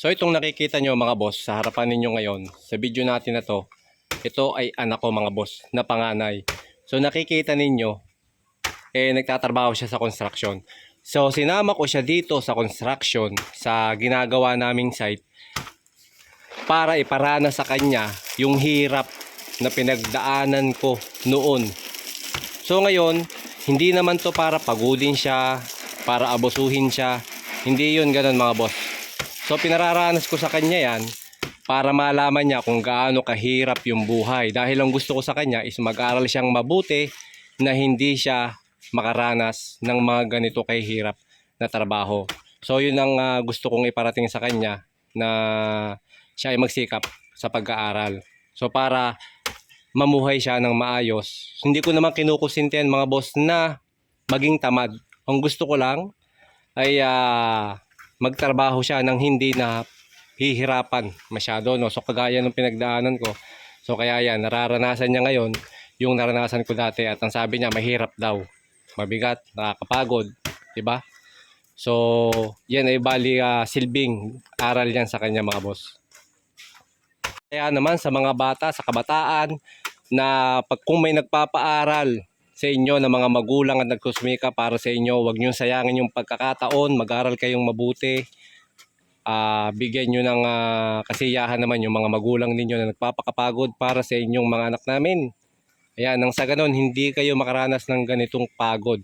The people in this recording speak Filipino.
So itong nakikita nyo mga boss sa harapan ninyo ngayon, sa video natin na to, ito ay anak ko mga boss na panganay. So nakikita ninyo, eh nagtatrabaho siya sa construction. So sinama ko siya dito sa construction, sa ginagawa naming site, para iparana sa kanya yung hirap na pinagdaanan ko noon. So ngayon, hindi naman to para pagudin siya, para abusuhin siya. Hindi yun ganun mga boss. So pinararanas ko sa kanya yan para malaman niya kung gaano kahirap yung buhay. Dahil ang gusto ko sa kanya is mag-aral siyang mabuti na hindi siya makaranas ng mga ganito kahirap na trabaho. So yun ang ah, gusto kong iparating sa kanya na siya ay magsikap sa pag-aaral. So para mamuhay siya ng maayos. Hindi ko naman kinukusintihan mga boss na maging tamad. Ang gusto ko lang ay ah, magtrabaho siya ng hindi na hihirapan masyado. No? So kagaya ng pinagdaanan ko. So kaya yan, nararanasan niya ngayon yung naranasan ko dati at ang sabi niya mahirap daw. Mabigat, nakakapagod. 'di ba? So, yan ay bali ah, silbing aral yan sa kanya mga boss. Kaya naman sa mga bata, sa kabataan, na pag kung may nagpapaaral sa inyo na mga magulang at nagkusmika para sa inyo, huwag niyo sayangin yung pagkakataon, mag-aral kayong mabuti. Ah, bigyan niyo ng ah, kasiyahan naman yung mga magulang ninyo na nagpapakapagod para sa inyong mga anak namin. Ayan, nang sa ganun, hindi kayo makaranas ng ganitong pagod